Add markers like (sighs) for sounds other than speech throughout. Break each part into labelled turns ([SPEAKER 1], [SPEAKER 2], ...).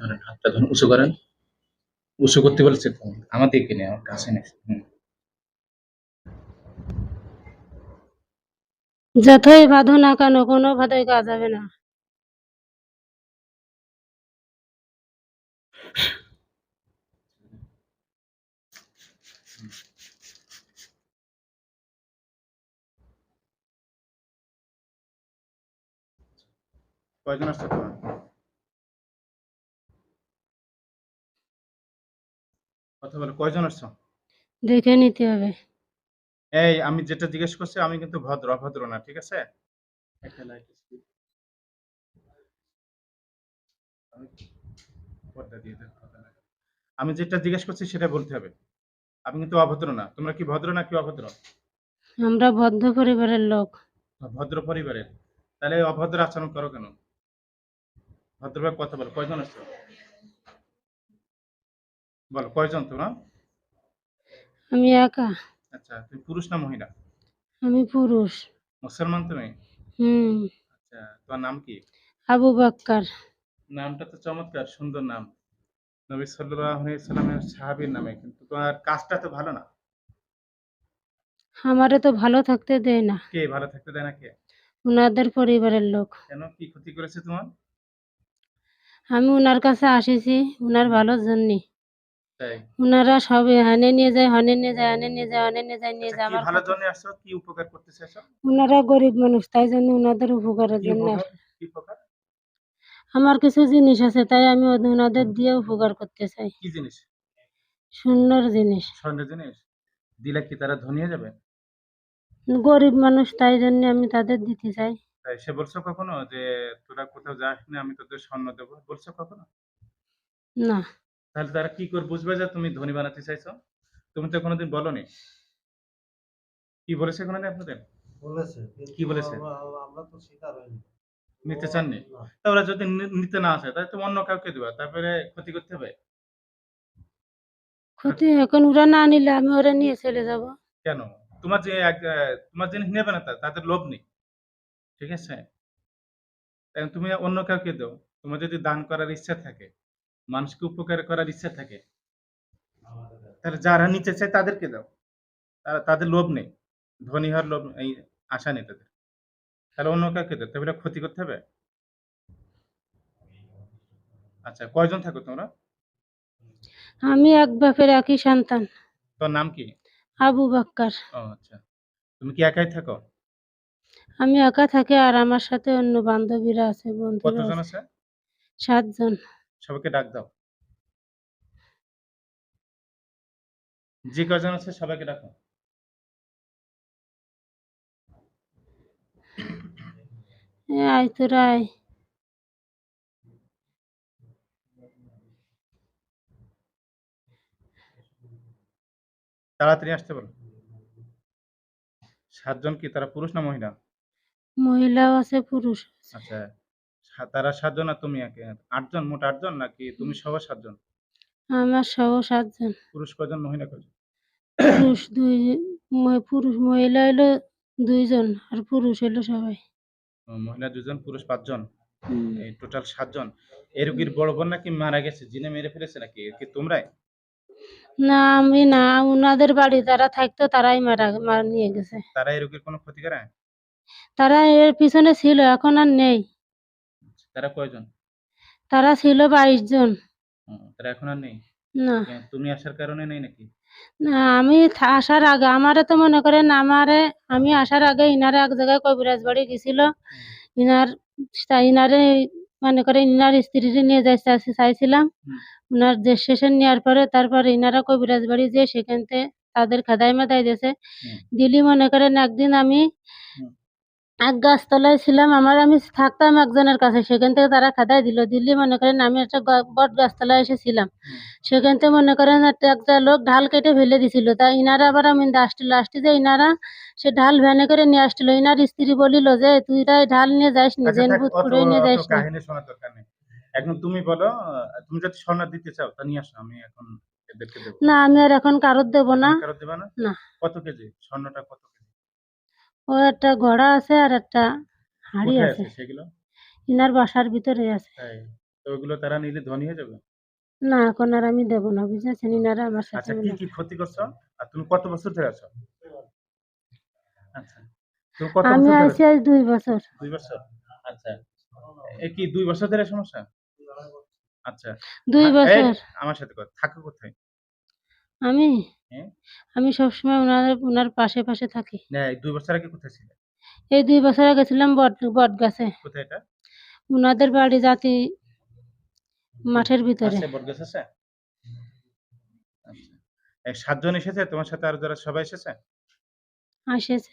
[SPEAKER 1] ধরেন হাতটা ধরুন উঁচু করেন। উঁচু করতে বলেছে আমার দিকে নেই আমার কাছে নেই
[SPEAKER 2] যতই বাঁধো না কেন কোনো ভাবেই কাজ হবে না।
[SPEAKER 3] কয়জন আসছে কথা বলো কয়জন আসছো
[SPEAKER 2] দেখে নিতে হবে।
[SPEAKER 3] এই আমি যেটা জিজ্ঞেস করছি আমি কিন্তু ভদ্র অভদ্র না ঠিক আছে? একটা লাইট পর্দা দিয়ে দেন, আমি যেটা জিজ্ঞেস করছি সেটা বলতে হবে। আমি কিন্তু অভদ্র না। তোমরা কি ভদ্র না কি অভদ্র?
[SPEAKER 2] আমরা বদ্ধ পরিবারের লোক।
[SPEAKER 3] ভদ্র পরিবারের। তাহলে অভদ্র আচরণ করো কেন? ভদ্রভাবে কথা বলো। কয়জন আসছো বলো কয়জন তোমরা
[SPEAKER 2] আমি একা।
[SPEAKER 3] আচ্ছা তুমি পুরুষ না মহিলা?
[SPEAKER 2] আমি পুরুষ।
[SPEAKER 3] মুসলমান তুমি?
[SPEAKER 2] হুম।
[SPEAKER 3] আচ্ছা তোমার নাম কি?
[SPEAKER 2] আবু বাক্কার।
[SPEAKER 3] নামটা তো চমৎকার সুন্দর নাম। নবী সাল্লাল্লাহু আলাইহি সাল্লামের সাহাবীর নামে কিন্তু তোমার কাজটা তো ভালো না?
[SPEAKER 2] আমারে তো ভালো থাকতে দেয় না।
[SPEAKER 3] কে ভালো থাকতে দেয় না কে?
[SPEAKER 2] উনাদের পরিবারের লোক।
[SPEAKER 3] কেন? কি ক্ষতি করেছে তোমার?
[SPEAKER 2] আমি উনার কাছে আসিছি উনার ভালোর জন্য। উনারা সবে হানে নিয়ে যায় হনে নিয়ে যায় হানে নিয়ে যায় হনে নিয়ে যায় নিয়ে
[SPEAKER 3] আচ্ছা,
[SPEAKER 2] যায় আমার
[SPEAKER 3] ভালো জন্য আসছো? কি উপকার করতে চাইছো
[SPEAKER 2] উনারা গরিব মানুষ তাই জন্য উনাদের উপকারের জন্য
[SPEAKER 3] কি উপকার?
[SPEAKER 2] আমার কিছু জিনিস আছে তাই আমি উনাদের দিয়ে উপকার করতে চাই।
[SPEAKER 3] কি জিনিস?
[SPEAKER 2] সুন্দর জিনিস।
[SPEAKER 3] স্বর্ণের জিনিস? দিলে কি তারা ধনী হয়ে যাবে?
[SPEAKER 2] গরিব মানুষ তাই জন্য আমি তাদের দিতে চাই।
[SPEAKER 3] তাই সে বলছো কখনো যে তোরা কোথাও যাস না আমি তোদের স্বর্ণ দেবো? বলছো কখনো?
[SPEAKER 2] না।
[SPEAKER 3] তাহলে তারা কি করে বুঝবে যে তুমি ধনী বানাতে চাইছো? তুমি তো কোনোদিন বলনি। কি বলেছে কোনোদিন আপনাদের?
[SPEAKER 4] বলেছে
[SPEAKER 3] কি বলেছে?
[SPEAKER 4] আমরা- আমরা তো শিকার হইনি।
[SPEAKER 3] নিতে চাননি?
[SPEAKER 4] না।
[SPEAKER 3] তা ওরা যদি নিতে না আসে তাহলে তুমি অন্য কাউকে দিবা তারপরে ক্ষতি করতে হবে?
[SPEAKER 2] ক্ষতি এখন ওরা না নিলে আমি ওরা নিয়ে চলে যাব।
[SPEAKER 3] কেন? তোমার যে তোমার জিনিস নেবে না তাদের লোভ নেই। ঠিক আছে? তুমি অন্য কাউকে দাও। তোমার যদি দান করার ইচ্ছা থাকে মানুষকে উপকার করার ইচ্ছা থাকে। তাহলে যারা নিতে চায় তাদেরকে দাও। তারা তাদের লোভ নেই। ধনী হওয়ার লোভ এই আশা নেই তাদের। তাহলে অন্য কাউকে দাও। তবে ক্ষতি করতে হবে? আচ্ছা কয়জন থাকো তোমরা?
[SPEAKER 2] আমি এক বাপের একই সন্তান।
[SPEAKER 3] তোর নাম কি?
[SPEAKER 2] আবু বাক্কার।
[SPEAKER 3] ও আচ্ছা। তুমি কি একাই থাকো?
[SPEAKER 2] আমি একা থাকি আর আমার সাথে অন্য বান্ধবীরা আছে বন্ধুরা
[SPEAKER 3] কতজন
[SPEAKER 2] আছে।
[SPEAKER 3] আছে?
[SPEAKER 2] সাতজন।
[SPEAKER 3] সবাইকে ডাক দাও। যে কজন আছে সবাইকে ডাকো।
[SPEAKER 2] আয় তোরা আয়
[SPEAKER 3] তাড়াতাড়ি আসতে বলো। সাতজন কি তারা পুরুষ না মহিলা?
[SPEAKER 2] মহিলাও আছে পুরুষ
[SPEAKER 3] আচ্ছা। তারা সাতজন আর তুমি একে? আটজন মোট আটজন নাকি তুমি সহ সাতজন?
[SPEAKER 2] আমার সহ সাতজন।
[SPEAKER 3] পুরুষ কজন মহিলা কজন
[SPEAKER 2] পুরুষ দুই ম- পুরুষ মহিলা হলো দুইজন আর পুরুষ হলো সবাই।
[SPEAKER 3] ও, মহিলা দুজন পুরুষ পাঁচজন?
[SPEAKER 2] হুম।
[SPEAKER 3] এই টোটাল সাতজন। এই রোগীর বড় বোন নাকি মারা গেছে? জিনে মেরে ফেলেছে নাকি? কি তোমরাই?
[SPEAKER 2] না আমি না উনাদের বাড়ি যারা থাকতো তারাই মারা মার নিয়ে গেছে।
[SPEAKER 3] তারা এই রোগীর কোনো ক্ষতি করে?
[SPEAKER 2] তারা এর পিছনে ছিল এখন আর নেই।
[SPEAKER 3] তারা কয়জন?
[SPEAKER 2] তারা ছিল বাইশ জন।
[SPEAKER 3] তারা এখন আর নেই?
[SPEAKER 2] না।
[SPEAKER 3] তুমি আসার কারণে নেই নাকি?
[SPEAKER 2] না আমি আসার আগে আমারে তো মনে করেন আমারে আমি আসার আগে ইনারে এক জায়গায় কবিরাজ বাড়ি গেছিল। ইনার ইনারে মনে করে ইনার স্ত্রীরে নিয়ে যাইতে চাইছি- চাইছিলাম। ওনার যে স্টেশন নেওয়ার পরে তারপরে ইনারা কবিরাজ বাড়ি যে সেখান থেকে তাদের খাদাই মাদাই দিয়েছে। দিলি মনে করেন একদিন আমি। এক গাছতলায় ছিলাম আমার আমি থাকতাম একজনের কাছে। সেখান থেকে তারা খাদাই দিল। দিল্লি মনে করেন আমি একটা বট গাছতলায় এসেছিলাম। সেখান থেকে মনে করেন একটা লোক ঢাল কেটে ফেলে দিছিল। তা ইনারা আবার আমি আসছিল আসতে যে ইনারা সে ঢাল ভ্যানে করে নিয়ে আসছিল। ইনার স্ত্রী বলিল যে তুই তাই ঢাল নিয়ে যাস না জেন ভূত
[SPEAKER 3] অত-
[SPEAKER 2] নিয়ে যাস না।
[SPEAKER 3] এখন তুমি বলো তুমি যদি স্বর্ণ দিতে চাও তা নিয়ে আসো আমি এখন
[SPEAKER 2] না আমি আর এখন কারোর দেবো না।
[SPEAKER 3] কারও দেবা না?
[SPEAKER 2] না।
[SPEAKER 3] কত কেজি? স্বর্ণটা কত কেজি?
[SPEAKER 2] ও একটা ঘোড়া আছে আর একটা হাড়ি
[SPEAKER 3] কোথায়
[SPEAKER 2] আছে।
[SPEAKER 3] আছে সেগুলো?
[SPEAKER 2] ইনার বাসার ভিতরে আছে।
[SPEAKER 3] তাই তো ওইগুলো তারা নিলে ধনী হয়ে যাবে?
[SPEAKER 2] না এখন আর আমি দেবো না বুঝেছেন? ইনারা আমার সাথে
[SPEAKER 3] আচ্ছা কি কি ক্ষতি করছ? আর তুমি কত বছর ধরে আছো? আচ্ছা তুমি কত
[SPEAKER 2] আমি
[SPEAKER 3] বছর ধরে
[SPEAKER 2] আছি আজ দুই বছর।
[SPEAKER 3] দুই বছর? আচ্ছা এ কি দুই বছর ধরে সমস্যা? আচ্ছা।
[SPEAKER 2] দুই
[SPEAKER 3] এই,
[SPEAKER 2] বছর।
[SPEAKER 3] আমার সাথে কথা থাকো কোথায়?
[SPEAKER 2] আমি?
[SPEAKER 3] হ্যাঁ?
[SPEAKER 2] আমি সবসময় ওনার ওনার পাশে পাশে থাকি।
[SPEAKER 3] না এই দুই বছর আগে কোথায় ছিলে
[SPEAKER 2] এই দুই বছর আগে ছিলাম বট বট গাছে
[SPEAKER 3] কোথায় এটা?
[SPEAKER 2] ওনাদের বাড়ি জাতি মাঠের ভিতরে।
[SPEAKER 3] আছে বটগাছ আছে? আচ্ছা। এই সাতজন এসেছে? তোমার সাথে আর যারা সবাই এসেছে?
[SPEAKER 2] আসেছে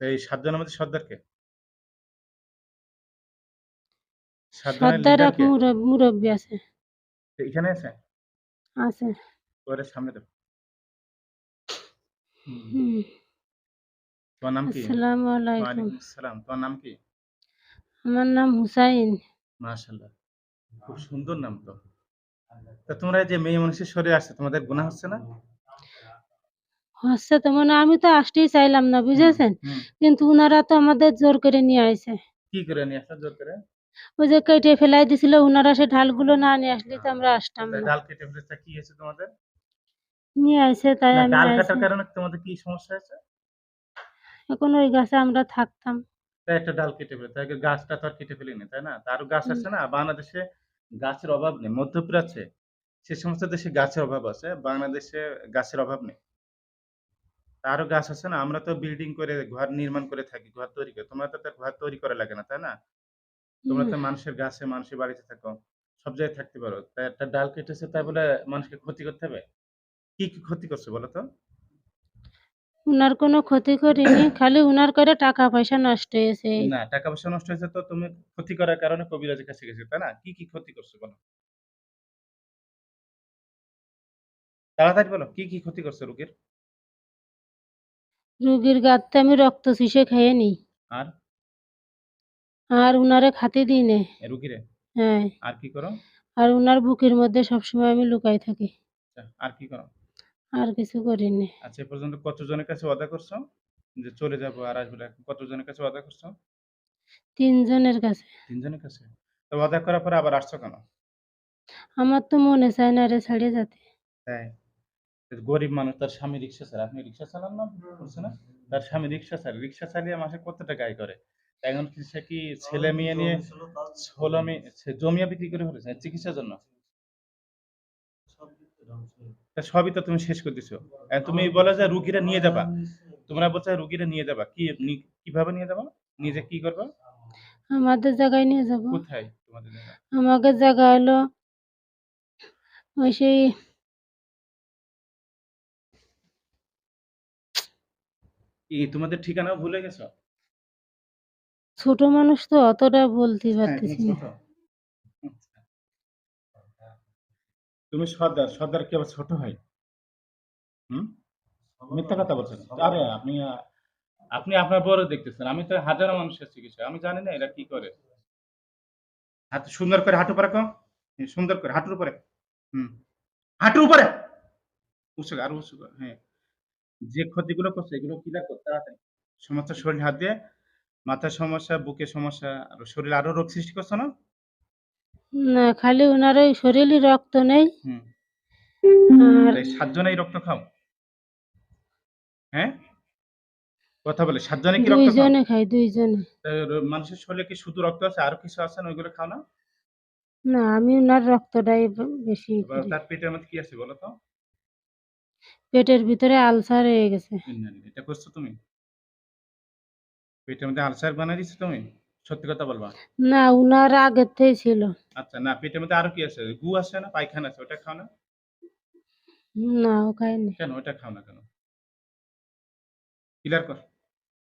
[SPEAKER 3] তো এই সাতজনের মধ্যে সর্দার কে সাতজনের
[SPEAKER 2] সর্দার এক
[SPEAKER 3] কে?
[SPEAKER 2] মুরব্বী আছে।
[SPEAKER 3] তো এখানে আছে?
[SPEAKER 2] আছে।
[SPEAKER 3] ওরে সামনে
[SPEAKER 2] হুম
[SPEAKER 3] তোমার নাম কি?
[SPEAKER 2] আসসালামু আলাইকুম।
[SPEAKER 3] আসসালাম। তোমার নাম কি?
[SPEAKER 2] আমার নাম হুসাইন।
[SPEAKER 3] মাশাআল্লাহ। খুব সুন্দর নাম তো। তা তোমরা যে মেয়ে মানুষের শরীরে আসছে তোমাদের গুনাহ হচ্ছে না?
[SPEAKER 2] হচ্ছে তো মানে আমি তো আসতেই চাইলাম না বুঝেছেন? কিন্তু উনারা তো আমাদের জোর করে নিয়ে আইছে।
[SPEAKER 3] কি করে নিয়ে আসলে জোর করে?
[SPEAKER 2] ওই যে কেটে ফেলাই দিছিল উনারা সে ঢালগুলো না নিয়ে আসলে তো আমরা আসতাম না।
[SPEAKER 3] ডাল কেটে ফেলেছে কি হয়েছে তোমাদের?
[SPEAKER 2] নিয়ে আইছে তাই
[SPEAKER 3] না,
[SPEAKER 2] আমি
[SPEAKER 3] ডাল। কাটার কারণে তোমাদের কি সমস্যা হয়েছে?
[SPEAKER 2] এখন ওই গাছে আমরা থাকতাম।
[SPEAKER 3] তাই একটা ডাল কেটে ফেলে তাই গাছটা তো আর কেটে ফেলিনি তাই না? তারও গাছ আছে না? বাংলাদেশে গাছের অভাব নেই মধ্যপ্রাচ্যে সে সমস্ত দেশে গাছের অভাব আছে বাংলাদেশে গাছের অভাব নেই। তারও গাছ আছে না? আমরা তো বিল্ডিং করে ঘর নির্মাণ করে থাকি ঘর তৈরি করে তোমরা তো তার ঘর তৈরি করা লাগে না তাই না? তোমরা তো মানুষের গাছে মানুষের বাড়িতে থাকো সব জায়গায় থাকতে পারো। তাই একটা ডাল কেটেছে তাই বলে মানুষকে ক্ষতি করতে হবে? কি কি ক্ষতি করছে বলো তো?
[SPEAKER 2] উনার কোনো ক্ষতি করিনি খালি উনার করে টাকা পয়সা নষ্ট হয়েছে।
[SPEAKER 3] না টাকা পয়সা নষ্ট হয়েছে তো তুমি ক্ষতি করার কারণে কবিরাজের কাছে গেছো তাই না? কি কি ক্ষতি করছ বলো? তাড়াতাড়ি বলো কি কি ক্ষতি করছে রোগীর?
[SPEAKER 2] রুগীর গাতে আমি রক্ত শিশে খেয়ে নিই।
[SPEAKER 3] আর?
[SPEAKER 2] আর উনারে খাতে দিই নে।
[SPEAKER 3] রুগীরে?
[SPEAKER 2] হ্যাঁ।
[SPEAKER 3] আর কি করো?
[SPEAKER 2] আর উনার বুকের মধ্যে সবসময় আমি লুকাই থাকি।
[SPEAKER 3] আচ্ছা, আর কি করো?
[SPEAKER 2] আর কিছু করিনি।
[SPEAKER 3] আচ্ছা এ পর্যন্ত কতজনের কাছে ওয়াদা করছ? যে চলে যাব আর আসবে না কতজনের কাছে ওয়াদা করছ?
[SPEAKER 2] তিনজনের কাছে।
[SPEAKER 3] তিনজনের কাছে? তো ওয়াদা করার পরে আবার আসছো কেন?
[SPEAKER 2] আমার তো মনে চায় না রে ছাড়িয়ে যেতে।
[SPEAKER 3] তাই? তো গরিব মানুষ তার স্বামী রিক্সা চালায়। আপনি রিক্সা চালান না? বলছে না? তার স্বামী রিক্সা চালায়। রিক্সা চালিয়ে মাসে কত টাকা আয় করে? এখন কি সে কি ছেলে মেয়ে নিয়ে ষোলো মেয়ে জমিয়া বিক্রি করে ফেলেছে? চিকিৎসার জন্য? সবই তো তুমি শেষ করে দিছো। তুমি বলো যে রুগীরা নিয়ে যাবা। তোমরা বলছো রুগীরা নিয়ে যাবা। কি কীভাবে নিয়ে যাবা? নিজে কি করবা?
[SPEAKER 2] আমাদের জায়গায় নিয়ে যাব।
[SPEAKER 3] কোথায় তোমাদের জায়গা?
[SPEAKER 2] আমাকে জায়গা হলো ওই সেই
[SPEAKER 3] কি তোমাদের ঠিকানাও ভুলে গেছো?
[SPEAKER 2] ছোট মানুষ তো অতটা বলতে
[SPEAKER 3] হ্যাঁ,
[SPEAKER 2] পারতেছি না
[SPEAKER 3] ছোট। আচ্ছা। তুমি সর্দার সর্দার কি আবার ছোট হয়? হুম? মিথ্যা কথা বলছেন। আরে আপনি আপনি আপনার বড় দেখতেছেন। আমি তো হাজারো মানুষের চিকিৎসা আমি জানি না এরা কি করে। হাত সুন্দর করে হাঁটু পারে কম সুন্দর করে হাঁটুর উপরে। হুম। হাঁটুর উপরে! কর, আরও উঁচু হ্যাঁ। যে ক্ষতিগুলো করছে এগুলো ক্লিয়ার করতে তাড়াতাড়ি। সমস্ত শরীর হাত দিয়ে মাথার সমস্যা বুকের সমস্যা আর শরীর আরও রোগ সৃষ্টি করছে না?
[SPEAKER 2] না খালি ওনার ওই শরীরই রক্ত নেই। আর
[SPEAKER 3] এই সাতজনেই রক্ত খাও? হ্যাঁ? কথা বলে সাতজনে কি রক্ত খাও?
[SPEAKER 2] দুইজনে খাই দুইজনে।
[SPEAKER 3] মানুষের শরীরে কি শুধু রক্ত আছে আরও কিছু আছে না ওইগুলো খাও না?
[SPEAKER 2] না আমি ওনার রক্তটাই বেশি।
[SPEAKER 3] তার পেটের মধ্যে কি আছে বলো তো?
[SPEAKER 2] পেটের ভিতরে আলসার হয়ে গেছে।
[SPEAKER 3] এটা করছ তুমি? পেটের মধ্যে আলসার বানিয়ে দিচ্ছ তুমি? সত্যি কথা বলবা
[SPEAKER 2] না উনার আগের থেকেই ছিল
[SPEAKER 3] আচ্ছা না পেটের মধ্যে আরো কি আছে গু আছে না পায়খানা আছে ওটা খাও না
[SPEAKER 2] না ও খায়নি
[SPEAKER 3] কেন ওটা খাও না কেন ক্লিয়ার কর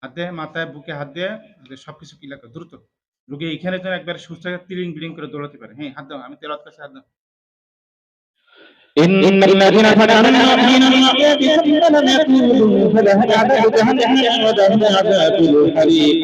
[SPEAKER 3] হাত দিয়ে মাথায় বুকে হাত দিয়ে যে সবকিছু ক্লিয়ার কর দ্রুত রোগী এখানে যেন একবার সুস্থ হয়ে তিলিং বিলিং করে দৌড়াতে পারে হ্যাঁ হাত দাও আমি তেলাওয়াত কাছে হাত দাও
[SPEAKER 5] إن الذين فتنوا المؤمنين والمؤمنات ثم لم يتوبوا فلهم عذاب جهنم ولهم عذاب الحريق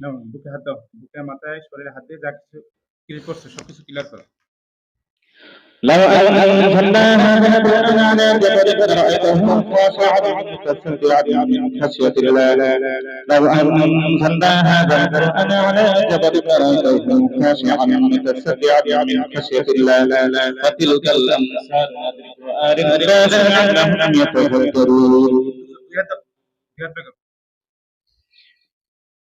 [SPEAKER 3] নাও, বুকে হাত দাও বুকে মাথায় শরীরে হাত দিয়ে যা কিছু ক্লিয়ার করছো সবকিছু ক্লিয়ার করো
[SPEAKER 5] لو أنزلنا هذا القرآن على جبل لرأيته خاشعا متصدعا من خشية الله لو أنزلنا هذا القرآن على جبل لرأيته خاشعا متصدعا من خشية الله وتلك الأمثال نضربها للناس لعلهم يتفكرون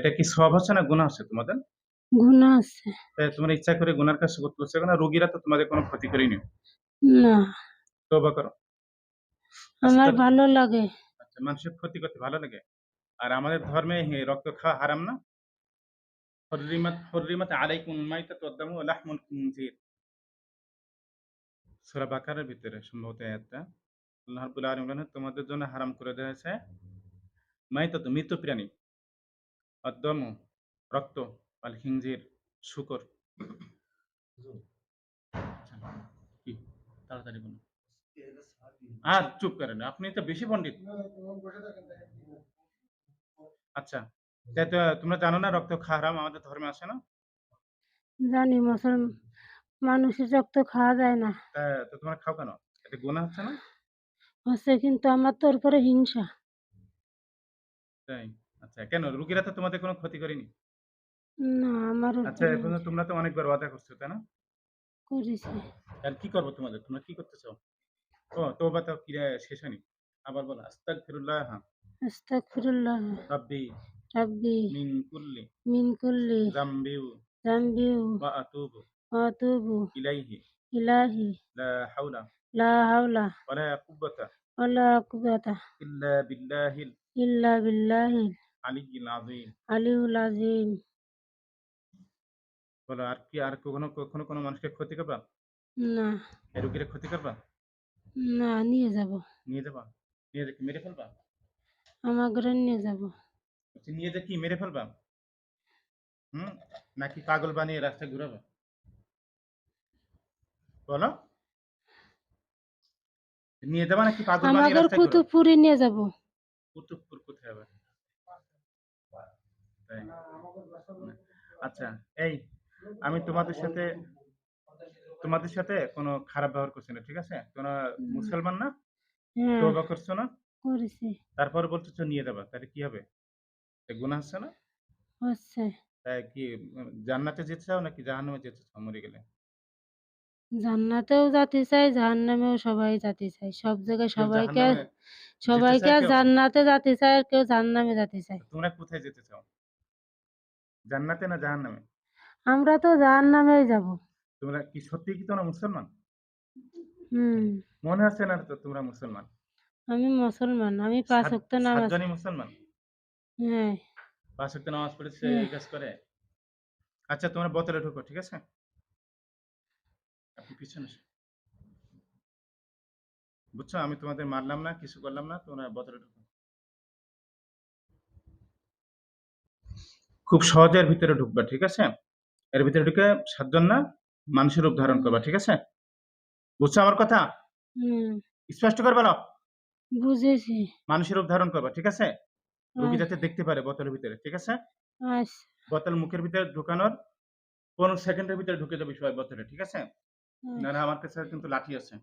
[SPEAKER 3] এটা কি সব হচ্ছে না গুণা হচ্ছে তোমাদের?
[SPEAKER 2] গুণা আছে।
[SPEAKER 3] তাই তোমরা ইচ্ছা করে গুনার কাজ করতেছো না রোগীরা তো তোমাদের কোনো ক্ষতি করেনি
[SPEAKER 2] না।
[SPEAKER 3] তবা করো।
[SPEAKER 2] আমার
[SPEAKER 3] আচ্ছা,
[SPEAKER 2] ভালো লাগে।
[SPEAKER 3] আচ্ছা মানুষের ক্ষতি করতে ভালো লাগে? আর আমাদের ধর্মে রক্ত খাওয়া হারাম না? হরিমাত হরিমাত আলাইকুম মাইতাতু ওয়াদ-দামু ওয়া লাহমুল খিনজির। সূরা বাকারার ভিতরে সম্ভবত আয়াতটা। আল্লাহ রাব্বুল আলামিন তোমাদের জন্য হারাম করে দেওয়া হয়েছে মাইতাতু মৃত প্রাণী। ওয়াদ-দামু রক্ত আল খিনজির শুকর। আচ্ছা, কি? তাড়াতাড়ি বলুন। আর চুপ করেন আপনি তো বেশি পণ্ডিত। আচ্ছা তাই তো তোমরা জানো না রক্ত খাওয়া আমাদের ধর্মে আসে না?
[SPEAKER 2] জানি মুসলমান মানুষের রক্ত খাওয়া যায় না।
[SPEAKER 3] তা তো তোমার খাও কেন? এটা গুনাহ হচ্ছে না?
[SPEAKER 2] হচ্ছে কিন্তু আমার তোর উপরে হিংসা।
[SPEAKER 3] তাই? আচ্ছা কেন? রুগীরা তো তোমাদের কোনো ক্ষতি করেনি?
[SPEAKER 2] না আমার
[SPEAKER 3] আচ্ছা এখন তোমরা তো অনেকবার ওয়াদা করছ তাই না?
[SPEAKER 2] করেছে।
[SPEAKER 3] আর কি করব তোমাদের? তোমরা কি করতে চাও? ও তোবা তো কি শেষ হয়নি। আবার বলো আস্তাগফিরুল্লাহ।
[SPEAKER 2] আস্তাগফিরুল্লাহ।
[SPEAKER 3] রাব্বি।
[SPEAKER 2] রাব্বি।
[SPEAKER 3] মিন কুল্লি।
[SPEAKER 2] মিন কুল্লি।
[SPEAKER 3] যামবিউ
[SPEAKER 2] যামবি
[SPEAKER 3] ওয়া আতুবু।
[SPEAKER 2] ওয়া আতুবু
[SPEAKER 3] ইলাইহি।
[SPEAKER 2] ইলাহি
[SPEAKER 3] লা হাওলা।
[SPEAKER 2] লা হাওলা।
[SPEAKER 3] ওয়ালা কুওয়াতা।
[SPEAKER 2] ওয়ালা কুওয়াতা।
[SPEAKER 3] ইল্লা বিল্লাহিল।
[SPEAKER 2] ইল্লা বিল্লাহিল। আলিউল আজিম।
[SPEAKER 3] বলো আর কি আর কখনো কখনো কোনো মানুষকে ক্ষতি করবা?
[SPEAKER 2] না।
[SPEAKER 3] এই রুগীরা ক্ষতি করবা?
[SPEAKER 2] না নিয়ে যাব।
[SPEAKER 3] নিয়ে যাবা? নিয়ে যে কি মেরে ফেলবা?
[SPEAKER 2] আমার ঘরে নিয়ে যাব।
[SPEAKER 3] নিয়ে যে কি মেরে ফেলবা? হুম? নাকি পাগল বানিয়ে রাস্তায় ঘুরাবা? বলো। নিয়ে যাবা নাকি পাগল বানিয়ে রাস্তায় ঘুরাবা?
[SPEAKER 2] কুতুবপুরে নিয়ে যাব।
[SPEAKER 3] কুতুবপুর কোথায় হবে। আচ্ছা এই আমি তোমাদের সাথে তোমাদের সাথে কোনো খারাপ ব্যবহার করছি না ঠিক আছে? তোমরা মুসলমান না?
[SPEAKER 2] হ্যাঁ।
[SPEAKER 3] তোবা করছ না?
[SPEAKER 2] করেছে।
[SPEAKER 3] তারপর বলতেছো নিয়ে যাবা তাহলে কি হবে? গুণা হচ্ছে না?
[SPEAKER 2] হচ্ছে।
[SPEAKER 3] তাই কি জান্নাতে যেতে চাও নাকি জাহান্নামে যেতে চাও মরে গেলে?
[SPEAKER 2] জান্নাতেও যেতে চাই জাহান্নামেও সবাই যেতে চাই সব জায়গায় সবাইকে সবাইকে জান্নাতে যেতে চায় আর কেউ জাহান্নামে যেতে চায়।
[SPEAKER 3] তোমরা কোথায় যেতে চাও? জান্নাতে না জাহান্নামে?
[SPEAKER 2] আমরা তো জাহান্নামেই যাব।
[SPEAKER 3] তোমরা কি সত্যি কি তোমরা মুসলমান?
[SPEAKER 2] হুম।
[SPEAKER 3] মনে হচ্ছে না তো তোমরা মুসলমান?
[SPEAKER 2] আমি মুসলমান আমি পাঁচ ওয়াক্ত নামাজ
[SPEAKER 3] সাতজনই মুসলমান?
[SPEAKER 2] হ্যাঁ।
[SPEAKER 3] পাঁচ ওয়াক্ত নামাজ পড়েছে
[SPEAKER 2] হ্যাঁ।
[SPEAKER 3] এই কাজ করে? আচ্ছা তোমরা বোতলে ঢুকো ঠিক আছে? আপনি পিছনে বুঝছ আমি তোমাদের মারলাম না কিছু করলাম না তোমরা বোতলে ঢুকো। খুব সহজের ভিতরে ঢুকবা ঠিক আছে? এর ভিতরে ঢুকে সাতজন না মানুষের রূপ ধারণ করবা ঠিক আছে? বুঝছ আমার কথা? স্পষ্ট করে বলো।
[SPEAKER 2] বুঝেছি।
[SPEAKER 3] মানুষের রূপ ধারণ করবা ঠিক আছে? রুগী
[SPEAKER 2] আচ্ছা,
[SPEAKER 3] যাতে দেখতে পারে বোতলের ভিতরে ঠিক আছে?
[SPEAKER 2] আচ্ছা।
[SPEAKER 3] বোতল মুখের ভিতরে ঢুকানোর পনেরো সেকেন্ডের ভিতরে ঢুকে যাবে সবাই বোতলে ঠিক আছে। না না আমার কাছে কিন্তু লাঠি আছে।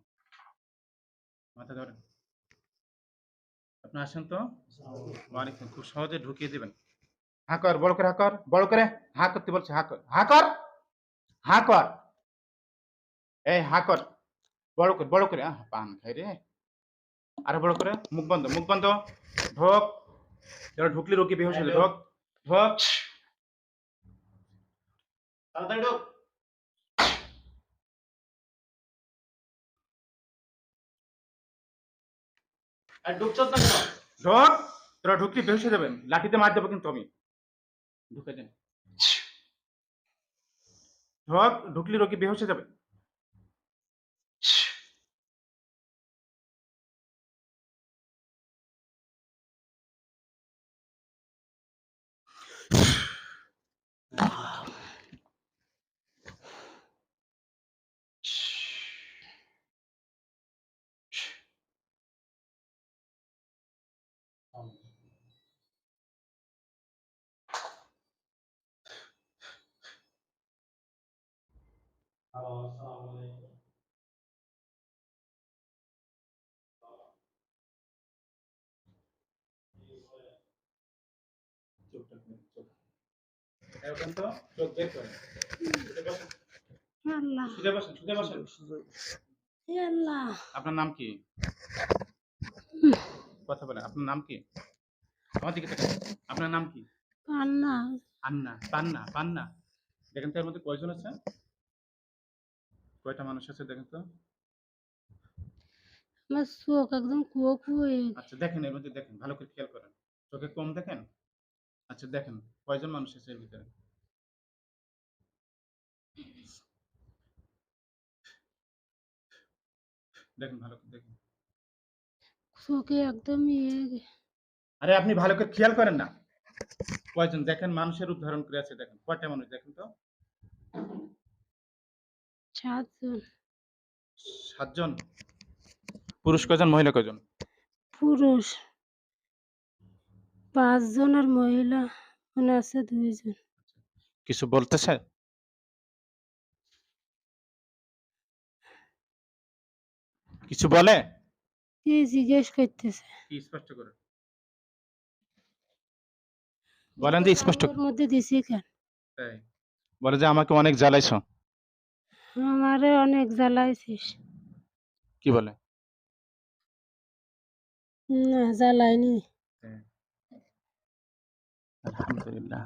[SPEAKER 3] মাথা ধরেন। আপনি আসেন তো? খুব সহজে ঢুকিয়ে দিবেন। হা কর বড় করে হা কর বড় করে হা করতে বলছে হা কর হা কর হা কর এই হা কর বড় করে বড় করে পান খাই রে। আরও বড় করে, মুখ বন্ধ মুখ বন্ধ। ঢোক। এবার ঢুকলে রোগী বেহোশ হলে, ঢোক। ঢোক। তাড়াতাড়ি ঢোক। আর ঢুকছস না ঢোক। তোরা ঢুকলি, বেহুশ হয়ে যাবেন। লাঠিতে মার দেবো কিন্তু আমি। ঢুকে দেন ঢক ঢুকলি রোগী বেহসে যাবে। (sighs) যাবে চোখটা খুলে, চোখ। এরকম তো চোখ বের করেন সোজা বসেন,
[SPEAKER 2] আল্লাহ
[SPEAKER 3] বসেন। সোজা বসেন
[SPEAKER 2] আল্লাহ।
[SPEAKER 3] আপনার নাম কি? কথা বলেন আপনার নাম কি? আমার দিকে তাকান। আপনার নাম কি? আন্না পান্না পান্না। দেখেন তো এর মধ্যে কয়জন আছে? কয়টা মানুষ আছে দেখেন তো?
[SPEAKER 2] আমার চোখ একদম কুয়ো কুয়ো
[SPEAKER 3] আচ্ছা দেখেন এর মধ্যে দেখেন ভালো করে খেয়াল করেন। চোখে কম দেখেন? আচ্ছা দেখেন কয়জন মানুষ আছে এর ভিতরে? দেখেন ভালো করে দেখেন।
[SPEAKER 2] চোখে একদম ইয়ে
[SPEAKER 3] আরে আপনি ভালো করে খেয়াল করেন না। কয়জন? দেখেন মানুষের রূপ ধারণ করে আছে দেখেন। কয়টা মানুষ দেখেন তো?
[SPEAKER 2] সাতজন।
[SPEAKER 3] সাতজন? পুরুষ কয়জন মহিলা কয়জন?
[SPEAKER 2] পুরুষ। পাঁচজন আর মহিলা মনে আছে দুইজন।
[SPEAKER 3] কিছু বলতেছে? কিছু বলে?
[SPEAKER 2] কি জিজ্ঞেস করতেছে?
[SPEAKER 3] কি স্পষ্ট করে? বলেন যে স্পষ্ট
[SPEAKER 2] মধ্যে দিছি কেন?
[SPEAKER 3] তাই। বলে যে আমাকে অনেক জ্বালাইছো।
[SPEAKER 2] আমারে অনেক জ্বালাইছিস
[SPEAKER 3] কি বলে
[SPEAKER 2] না জ্বালাইনি
[SPEAKER 3] আলহামদুলিল্লাহ